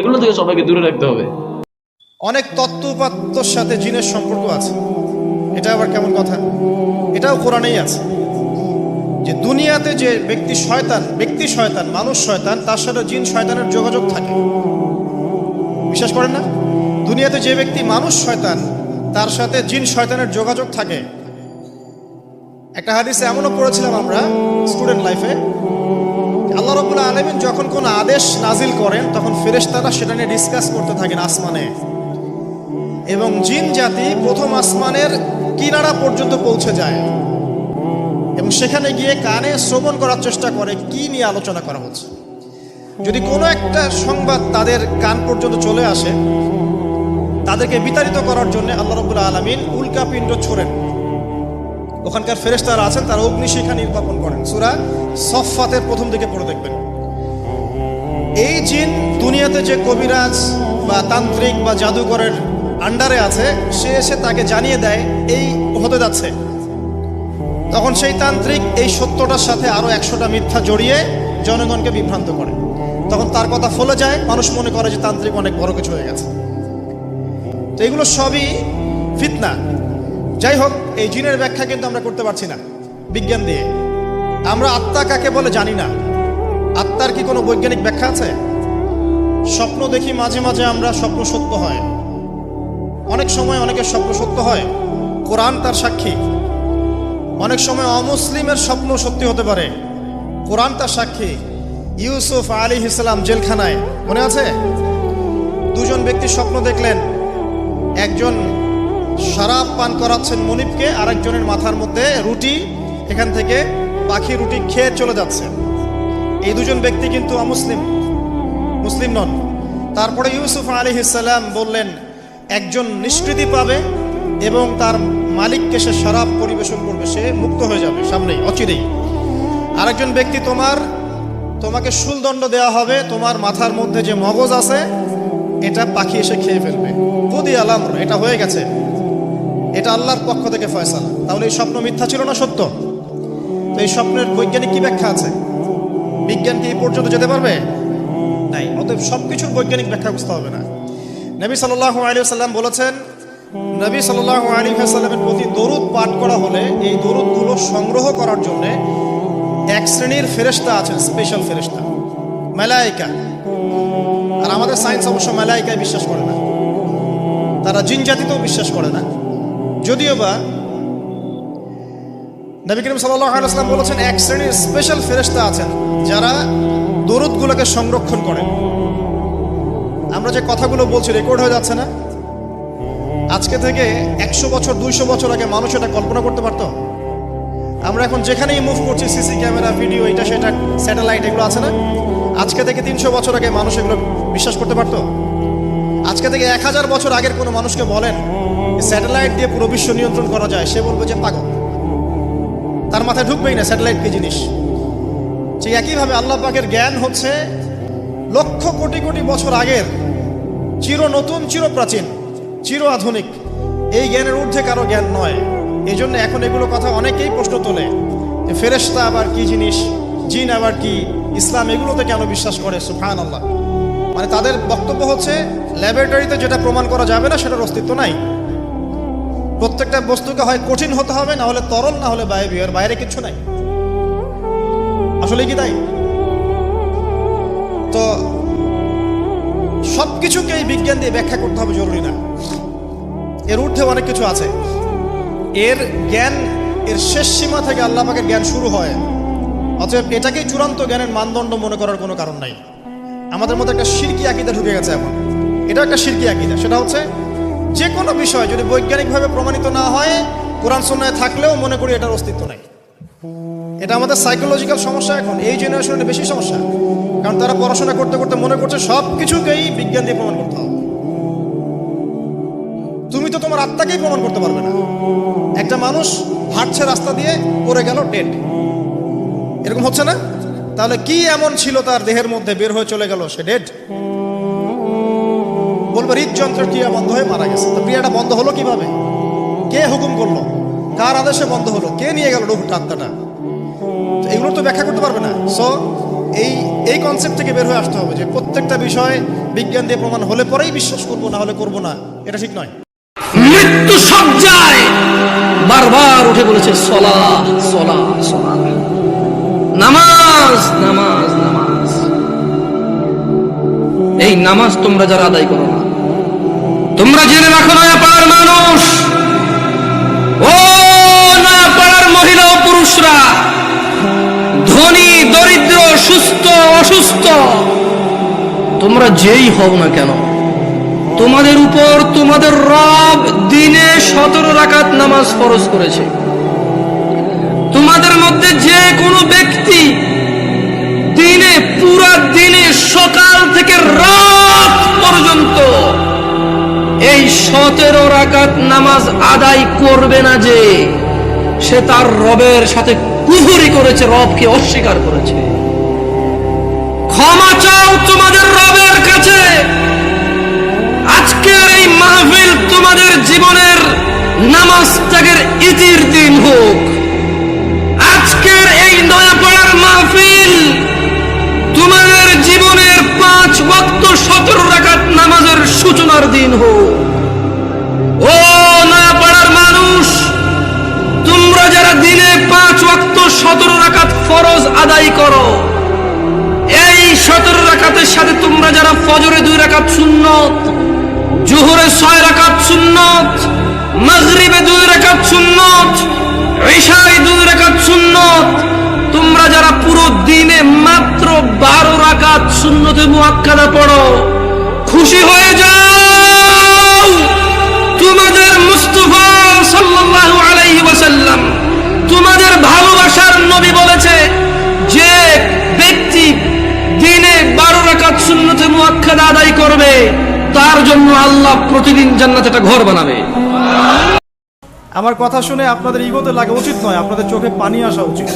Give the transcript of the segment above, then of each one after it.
এগুলো থেকে সবাইকে দূরে রাখতে হবে। অনেক তত্ত্ব উপাত্তর সাথে জিনের সম্পর্ক আছে। এটা আবার কেমন কথা? এটাও কোরআনেই আছে। যে দুনিয়াতে যে ব্যক্তি শয়তান ব্যক্তি শয়তান, মানুষ শয়তান, তার সাথে জিন শয়তানের যোগাযোগ থাকে। বিশ্বাস করেন না? দুনিয়াতে যে ব্যক্তি মানুষ শয়তান, তার সাথে জিন শয়তানের যোগাযোগ থাকে। একটা হাদিসে এমনও পড়েছিলাম আমরা স্টুডেন্ট লাইফে আল্লাহ রবুল্লা আলমিন যখন কোনো আদেশ নাজিল করেন, তখন ফেরেশতারা সেটা নিয়ে ডিসকাস করতে থাকেন আসমানে। এবং জিন জাতি প্রথম আসমানের কিনারা পর্যন্ত পৌঁছে যায়। এবং সেখানে গিয়ে কানে শ্রবণ করার চেষ্টা করে, কি নিয়ে আলোচনা করা হচ্ছে। যদি কোনো একটা সংবাদ তাদের কান পর্যন্ত চলে আসে, তাদেরকে বিতাড়িত করার জন্য আল্লাহ রবুল্লা আলমিন উল্কাপিণ্ড ছোড়েন। ওখানকার ফেরেশতারা আছেন, তারা অগ্নিশিখা নির্বাপন করেন। সুরা সফাতের প্রথম দিকে পড়ে দেখবেন। এই জিন দুনিয়াতে যে কবিরাজ বা তান্ত্রিক বা জাদুঘরের আন্ডারে আছে, সে এসে তাকে জানিয়ে দেয়, এই হতে যাচ্ছে। তখন সেই তান্ত্রিক এই সত্যটার সাথে আরও একশোটা মিথ্যা জড়িয়ে জনগণকে বিভ্রান্ত করে। তখন তার কথা ফলে যায়, মানুষ মনে করে যে তান্ত্রিক অনেক বড় কিছু হয়ে গেছে। তো এগুলো সবই ফিতনা। যাই হোক এই জিনের ব্যাখ্যা কিন্তু আমরা করতে পারছি না, বিজ্ঞান দিয়ে। আমরা আত্মা কাকে বলে জানি না। আত্মার কি কোনো বৈজ্ঞানিক ব্যাখ্যা আছে? স্বপ্ন দেখি মাঝে মাঝে আমরা স্বপ্ন সত্য হয়। অনেক সময় অনেকের স্বপ্ন সত্য হয়, কোরআন তার সাক্ষী। অনেক সময় অমুসলিমের স্বপ্ন সত্যি হতে পারে, কোরআন তার সাক্ষী। ইউসুফ আলী ইসলাম জেলখানায়, মনে আছে? দুজন ব্যক্তি স্বপ্ন দেখলেন, একজন শরাব পান করাচ্ছেন মনিবকে, আরেকজনের মাথার মধ্যে রুটি, এখান থেকে পাখি রুটি খেয়ে চলে যাচ্ছে। এই দুজন ব্যক্তি কিন্তু অমুসলিম, মুসলিম নন। তারপরে ইউসুফ আলী ইসাল্লাম বললেন, একজন নিষ্কৃতি পাবে এবং তার মালিককে সে শরাব পরিবেশন করবে, সে মুক্ত হয়ে যাবে সামনেই, অচিরেই। আরেকজন ব্যক্তি তোমার, তোমাকে শুলদণ্ড দেওয়া হবে, তোমার মাথার মধ্যে যে মগজ আছে, এটা পাখি এসে খেয়ে ফেলবে। কুদি আলাম এটা হয়ে গেছে। এটা আল্লাহর পক্ষ থেকে ফয়সালা। তাহলে এই স্বপ্ন মিথ্যা ছিল না সত্য? তো এই স্বপ্নের বৈজ্ঞানিক কি ব্যাখ্যা আছে? বিজ্ঞান কি এই পর্যন্ত যেতে পারবে? নাই। অতএব সব কিছুর বৈজ্ঞানিক ব্যাখ্যা বুঝতে হবে না। নবী সাল্লাহ আলী সাল্লাম বলেছেন, নবী সাল্লাহ আলী সাল্লামের প্রতি দরুদ পাঠ করা হলে এই দরুদগুলো সংগ্রহ করার জন্য এক শ্রেণির ফেরেস্তা আছেন স্পেশাল ফেরেস্তা মেলাইকা। আর আমাদের সায়েন্স অবশ্য মেলাইকায় বিশ্বাস করে না। তারা জিন জাতিতেও বিশ্বাস করে না। যদিও বা নবী করিম আলাইসলাম বলেছেন, এক শ্রেণির স্পেশাল ফেরেস্তা আছেন যারা দরুদগুলোকে সংরক্ষণ করেন। আমরা যে কথাগুলো বলছি রেকর্ড হয়ে যাচ্ছে না? আজকে থেকে একশো বছর, দুইশো বছর আগে মানুষ এটা কল্পনা করতে পারতো? আমরা এখন যেখানেই মুভ করছি সিসি ক্যামেরা ভিডিও এটা, সেটা স্যাটেলাইট এগুলো আছে না? আজকে থেকে তিনশো বছর আগে মানুষ এগুলো বিশ্বাস করতে পারতো? আজকে থেকে এক হাজার বছর আগের কোনো মানুষকে বলেন স্যাটেলাইট দিয়ে পুরো বিশ্ব নিয়ন্ত্রণ করা যায়, সে বলবে যে পাগল। তার মাথায় ঢুকবেই না স্যাটেলাইট কি জিনিস। সেই একইভাবে আল্লাহ পাকের জ্ঞান হচ্ছে লক্ষ কোটি কোটি বছর আগের চির নতুন, চির প্রাচীন, চির আধুনিক। এই জ্ঞানের ঊর্ধ্বে কারও জ্ঞান নয়। এই জন্য এখন এগুলো কথা অনেকেই প্রশ্ন তোলে যে ফেরেস্তা আবার কি জিনিস, জিন আবার কি, ইসলাম এগুলোতে কেন বিশ্বাস করে? সুফান আল্লাহ মানে তাদের বক্তব্য হচ্ছে, ল্যাবরেটরিতে যেটা প্রমাণ করা যাবে না, সেটার অস্তিত্ব নাই। প্রত্যেকটা বস্তুকে হয় কঠিন হতে হবে, না হলে তরল, না হলে বায়বীয় বাইরে কিছু নাই। আসলে কি তাই? তো সব কিছুকে এই বিজ্ঞান দিয়ে ব্যাখ্যা করতে হবে, জরুরি না। এর ঊর্ধ্বে অনেক কিছু আছে। এর জ্ঞান, এর শেষ সীমা থেকে আল্লাহ পাকের জ্ঞান শুরু হয়। অতএব এটাকেই চূড়ান্ত জ্ঞানের মানদণ্ড মনে করার কোনো কারণ নাই। আমাদের মধ্যে একটা শিরকি আকিদা ঢুকে গেছে এখন। এটা একটা শিরকি আকিদা। সেটা হচ্ছে যে কোনো বিষয় যদি বৈজ্ঞানিকভাবে প্রমাণিত না হয়, কোরআন সন্ন্যায় থাকলেও মনে করি এটার অস্তিত্ব নাই। এটা আমাদের সাইকোলজিক্যাল সমস্যা এখন, এই জেনারেশনের বেশি সমস্যা। কারণ তারা পড়াশোনা করতে করতে মনে করছে সব কিছুকেই বিজ্ঞান দিয়ে প্রমাণ করতে হবে। তুমি তো তোমার আত্মাকেই প্রমাণ করতে পারবে না। একটা মানুষ হাঁটছে রাস্তা দিয়ে, পড়ে গেল ডেট এরকম হচ্ছে না? তাহলে কি এমন ছিল তার দেহের মধ্যে, বের হয়ে চলে গেল, সে ডেড বলবে, হৃদযন্ত্রের ক্রিয়া বন্ধ হয়ে মারা গেছে। তো ক্রিয়াটা বন্ধ হলো কীভাবে? কে হুকুম করল? কার আদেশে বন্ধ হলো? কে নিয়ে গেল রুহটা আত্মাটা এগুলো তো ব্যাখ্যা করতে পারবে না। সো এই এই কনসেপ্ট থেকে বের হয়ে আসতে হবে যে প্রত্যেকটা বিষয় বিজ্ঞান দিয়ে প্রমাণ হলে পরেই বিশ্বাস করব, না হলে করব না। এটা ঠিক নয়। মৃত্যু সজ্জায় বারবার উঠে বলেছে, সলা সলা সলা। নামাজ নামাজ নামাজ। এই নামাজ তোমরা যারা আদায় করো না তোমরা জেনে রাখো না পাড়ার মানুষ। ও না পাড়ার মহিলা ও পুরুষরা, ধনী, দরিদ্র, সুস্থ, অসুস্থ, তোমরা যেই হও না কেন, তোমাদের উপর তোমাদের রব দিনে সতেরো রাকাত নামাজ ফরজ করেছে। তোমাদের মধ্যে যে কোনো ব্যক্তি দিনে, পুরা দিনে সকাল থেকে রাত পর্যন্ত এই সতেরো রাকাত নামাজ আদায় করবে না যে, সে তার রবের সাথে কুহুরি করেছে, রবকে অস্বীকার করেছে। ক্ষমা চাও তোমাদের রবের কাছে। আজকের এই মাহফিল তোমাদের জীবনের নামাজ ত্যাগের ইতির দিন হোক। আজকের এই নয়াপাড়ার মাহফিল তোমাদের জীবনের পাঁচ ওয়াক্ত সতেরো সূচনার দিন হোক। ও নয়াপাড়ার মানুষ, তোমরা যারা দিনে পাঁচ ওয়াক্ত সতেরো রাকাত ফরজ আদায় করো, এই সতেরো রাকাতের সাথে তোমরা যারা ফজরে দুই রাকাত সুন্নত, জোহরে ছয় রাকাত সুন্নত, মাগরিবে দুই রাকাত সুন্নত, ঈশায় দুই রাকাত সুন্নত, তোমরা যারা পুরো দিনে মাত্র বারো রাকাত সুন্নতে মুআক্কাদা পড়ো খুশি হয়ে যাও। তোমাদের মুস্তফা সাল্লাল্লাহু আলাইহি ওয়াসাল্লাম তোমাদের ভালোবাসার নবী বলেছে যে ব্যক্তি দিনে বারো রাকাত সুন্নতে মুআক্কাদা আদায় করবে, তার জন্য আল্লাহ প্রতিদিন জান্নাতে একটা ঘর বানাবে। আমার কথা শুনে আপনাদের ইগোতে লাগা উচিত নয়, আপনাদের চোখে পানি আসা উচিত।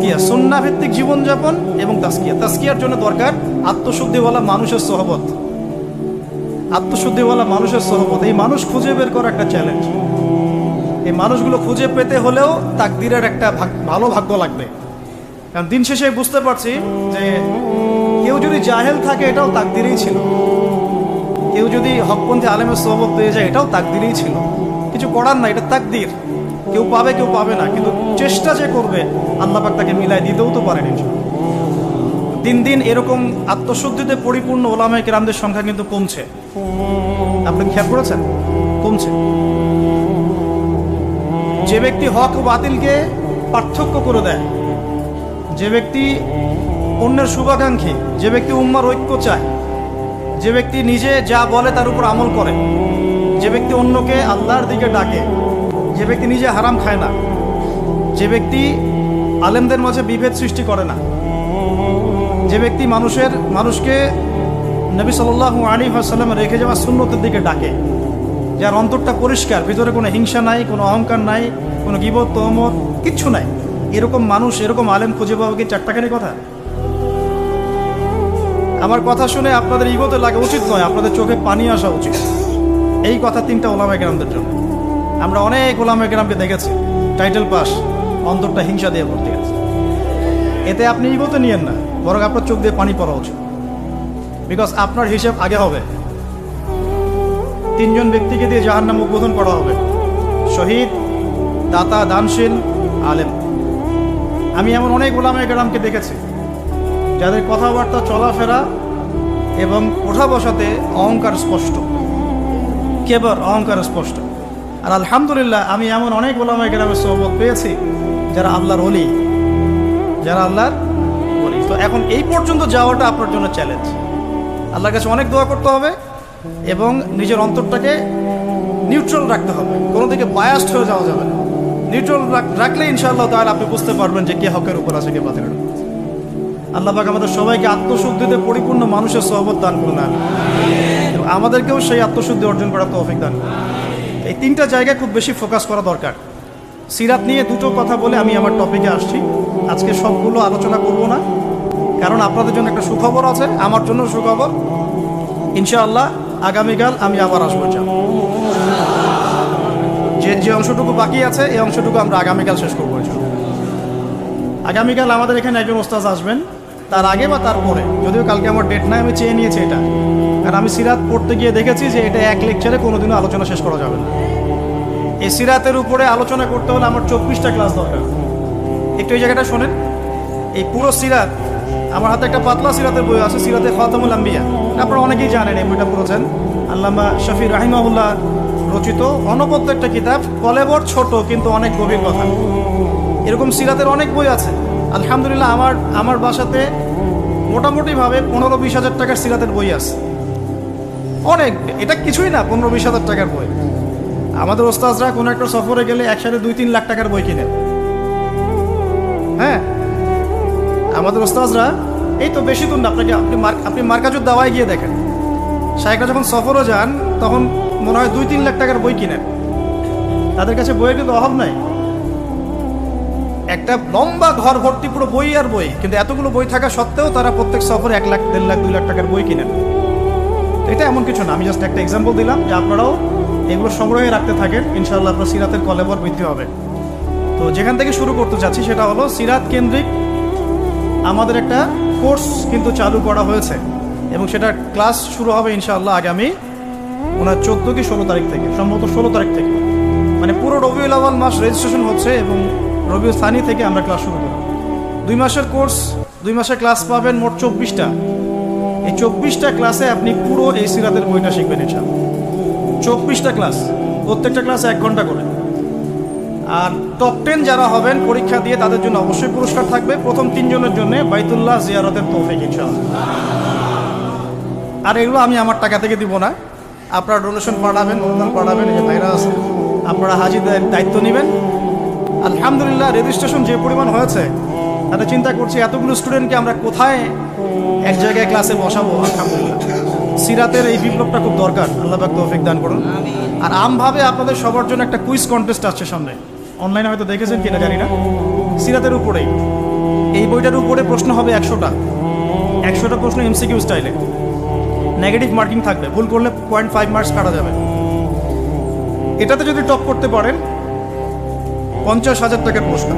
কি সন্না ভিত্তিক জীবনযাপন এবং তাস্কিয়া তাস্কিয়ার জন্য দরকার আত্মশুদ্ধিওয়ালা মানুষের সহবত। আত্মশুদ্ধিওয়ালা মানুষের সহমত। এই মানুষ খুঁজে বের করা একটা চ্যালেঞ্জ এই মানুষগুলো খুঁজে পেতে হলেও তাকদিরের একটা ভালো ভাগ্য লাগবে। কারণ দিন শেষে বুঝতে পারছি যে কেউ যদি জাহেল থাকে, এটাও তাকদিরেই ছিল। কেউ যদি হকপন্থী আলেমের সহমত পেয়ে যায়, এটাও তাকদিরেই ছিল। কিছু করার না এটা তাকদির। কেউ পাবে কেউ পাবে না। কিন্তু চেষ্টা যে করবে, আল্লাহ পাক তাকে মিলাই দিতেও তো পারেন ইনশাআল্লাহ। দিন দিন এরকম আত্মশুদ্ধিতে পরিপূর্ণ ওলামায় কেরামদের সংখ্যা কিন্তু কমছে। আপনি খেয়াল করেছেন? কমছে। যে ব্যক্তি হক ও বাতিলকে পার্থক্য করে দেয়, যে ব্যক্তি অন্যের শুভাকাঙ্ক্ষী, যে ব্যক্তি উম্মার ঐক্য চায়, যে ব্যক্তি নিজে যা বলে তার উপর আমল করে, যে ব্যক্তি অন্যকে আল্লাহর দিকে ডাকে, যে ব্যক্তি নিজে হারাম খায় না, যে ব্যক্তি আলেমদের মাঝে বিভেদ সৃষ্টি করে না যে ব্যক্তি মানুষের, মানুষকে নবী সাল্লাহ আলী সাল্লাম রেখে যাওয়া সুন্নতের দিকে ডাকে, যার অন্তরটা পরিষ্কার, ভিতরে কোনো হিংসা নাই, কোনো অহংকার নাই, কোনো গিবত, তহমত, কিচ্ছু নাই। এরকম মানুষ, এরকম আলেম খুঁজে পাওয়া কি চারটাখানি কথা? আমার কথা শুনে আপনাদের ইগোতে লাগা উচিত নয়, আপনাদের চোখে পানি আসা উচিত। এই কথা তিনটা ওলামা গ্রামদের জন্য। আমরা অনেক ওলামা গ্রামকে দেখেছি, টাইটেল পাস, অন্তরটা হিংসা দিয়ে ভর্তি। এতে আপনি ইগোতে নিয়েন না, বরং আপনার চোখ দিয়ে পানি পড়া উচিত। বিকজ আপনার হিসেব আগে হবে। তিনজন ব্যক্তিকে দিয়ে জাহার নাম উদ্বোধন করা হবে। শহীদ, দাতা দানশীল, আলেম। আমি এমন অনেক ওলামা গ্রামকে দেখেছি, যাদের কথাবার্তা চলাফেরা এবং ওঠা বসাতে অহংকার স্পষ্ট। কেবল অহংকার স্পষ্ট। আর আলহামদুলিল্লাহ, আমি এমন অনেক ওলামা গ্রামের সহবত পেয়েছি, যারা আল্লাহর অলি যারা আল্লাহর তো এখন এই পর্যন্ত যাওয়াটা আপনার জন্য চ্যালেঞ্জ আল্লাহর কাছে অনেক দোয়া করতে হবে এবং নিজের অন্তরটাকে নিউট্রাল রাখতে হবে। কোনো দিকে বায়াস্ট হয়ে যাওয়া যাবে না। নিউট্রাল রাখলে ইনশাআল্লাহ তাহলে আপনি বুঝতে পারবেন যে কে হকের উপর আছে, কে উপর আল্লাহ পাক আমাদের সবাইকে আত্মশুদ্ধিতে পরিপূর্ণ মানুষের সহবত দান করুন। এবং আমাদেরকেও সেই আত্মশুদ্ধি অর্জন করার তৌফিক দান করুন। এই তিনটা জায়গায় খুব বেশি ফোকাস করা দরকার। সিরাত নিয়ে দুটো কথা বলে আমি আমার টপিকে আসছি। আজকে সবগুলো আলোচনা করব না। কারণ আপনাদের জন্য একটা সুখবর আছে, আমার জন্য সুখবর। ইনশাআল্লাহ, আগামীকাল আমি আবার আসব যে যে অংশটুকু বাকি আছে, এই অংশটুকু আমরা আগামীকাল শেষ করব আগামীকাল আমাদের এখানে একজন ওস্তাজ আসবেন, তার আগে বা তারপরে যদিও কালকে আমার ডেট নাই, আমি চেয়ে নিয়েছি এটা। কারণ আমি সিরাত পড়তে গিয়ে দেখেছি যে এটা এক লেকচারে কোনোদিনও আলোচনা শেষ করা যাবে না। এই সিরাতের উপরে আলোচনা করতে হলে আমার চব্বিশটা ক্লাস দরকার। একটু এই জায়গাটা শোনেন। এই পুরো সিরাত, আমার হাতে একটা পাতলা সিরাতের বই আছে, সিরাতে খাতামুল আম্বিয়া। আপনারা অনেকেই জানেন এই বইটা পড়েছেন। আল্লামা শফি রাহিমাহুল্লাহ রচিত অনবদ্য একটা কিতাব, কলেবর ছোট কিন্তু অনেক গভীর কথা। এরকম সিরাতের অনেক বই আছে। আলহামদুলিল্লাহ আমার আমার বাসাতে মোটামুটিভাবে পনেরো বিশ হাজার টাকার সিরাতের বই আছে। অনেক, এটা কিছুই না, পনেরো বিশ হাজার টাকার বই। আমাদের ওস্তাজরা কোনো একটা সফরে গেলে একসাথে দুই তিন লাখ টাকার বই কিনে হ্যাঁ। আমাদের ওস্তাজরা এই তো বেশি দূর না, আপনাকে আপনি আপনি মার্কাজুর দাওয়ায় গিয়ে দেখেন। শাহেকরা যখন সফরও যান, তখন মনে হয় দুই তিন লাখ টাকার বই কিনেন। তাদের কাছে বইয়ের কিন্তু অভাব নাই। একটা লম্বা ঘর ভর্তি পুরো বই আর বই, কিন্তু এতগুলো বই থাকা সত্ত্বেও তারা প্রত্যেক সফরে এক লাখ, দেড় লাখ, দুই লাখ টাকার বই কিনেন। এটা এমন কিছু না, আমি জাস্ট একটা এক্সাম্পল দিলাম যে আপনারাও এগুলো সংগ্রহে রাখতে থাকেন। ইনশাআল্লাহ আপনার সিরাতের কলেবর বৃদ্ধি হবে। তো যেখান থেকে শুরু করতে চাচ্ছি সেটা হলো সিরাত কেন্দ্রিক। আমাদের একটা কোর্স কিন্তু চালু করা হয়েছে এবং সেটা ক্লাস শুরু হবে ইনশাআল্লাহ আগামী ওনার চোদ্দ কি ষোলো তারিখ থেকে, সম্ভবত ষোলো তারিখ থেকে। মানে পুরো রবিউল আওয়াল মাস রেজিস্ট্রেশন হচ্ছে এবং রবিউল সানি থেকে আমরা ক্লাস শুরু করব। দুই মাসের কোর্স, দুই মাসের ক্লাস পাবেন মোট চব্বিশটা। এই চব্বিশটা ক্লাসে আপনি পুরো এই সিরাতের বইটা শিখবেন ইনশাআল্লাহ। চব্বিশটা ক্লাস, প্রত্যেকটা ক্লাস এক ঘণ্টা করে। আর টপ টেন যারা হবেন, পরীক্ষা দিয়ে তাদের জন্য অবশ্যই পুরস্কার থাকবে। প্রথম তিনজনের জন্য বাইতুল্লাহ জিয়ারতের তৌফিক, ইনশাআল্লাহ। আর এগুলো আমি আমার টাকা থেকে দিব না। আপনারা ডোনেশন পাঠাবেন, অনুদান পাঠাবেন, এই যে ভাইরা আছে, আপনারা হাজিদের দায়িত্ব নেবেন। আলহামদুলিল্লাহ রেজিস্ট্রেশন যে পরিমাণ হয়েছে, তাতে চিন্তা করছি এতগুলো স্টুডেন্টকে আমরা কোথায় এক জায়গায় ক্লাসে বসাবো? আলহামদুলিল্লাহ। সিরাতের এই বিপ্লবটা খুব দরকার। আল্লাহ তৌফিক দান করুন। আর আমভাবে আপনাদের সবার জন্য একটা কুইজ কন্টেস্ট আসছে সামনে। অনলাইনে হয়তো দেখেছেন কিনা জানি না। সিরাতের উপরেই। এই বইটার উপরে প্রশ্ন হবে একশোটা। একশোটা প্রশ্ন এমসিকিউ স্টাইলে নেগেটিভ মার্কিং থাকবে। ভুল করলে পয়েন্ট ফাইভ মার্কস কাটা যাবে। এটাতে যদি টপ করতে পারেন, পঞ্চাশ হাজার টাকার পুরস্কার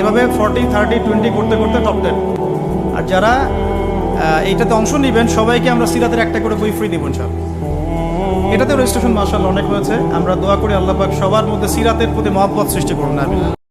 এভাবে ফর্টি থার্টি টোয়েন্টি করতে করতে টপ টেন আর যারা এইটাতে অংশ নেবেন, সবাইকে আমরা সিরাতের একটা করে বই ফ্রি দিব সব এটাতে রেজিস্ট্রেশন মাসাল অনেক হয়েছে। আমরা দোয়া করি আল্লাহ পাক সবার মধ্যে সিরাতের প্রতি মহব্বত সৃষ্টি করুন আমি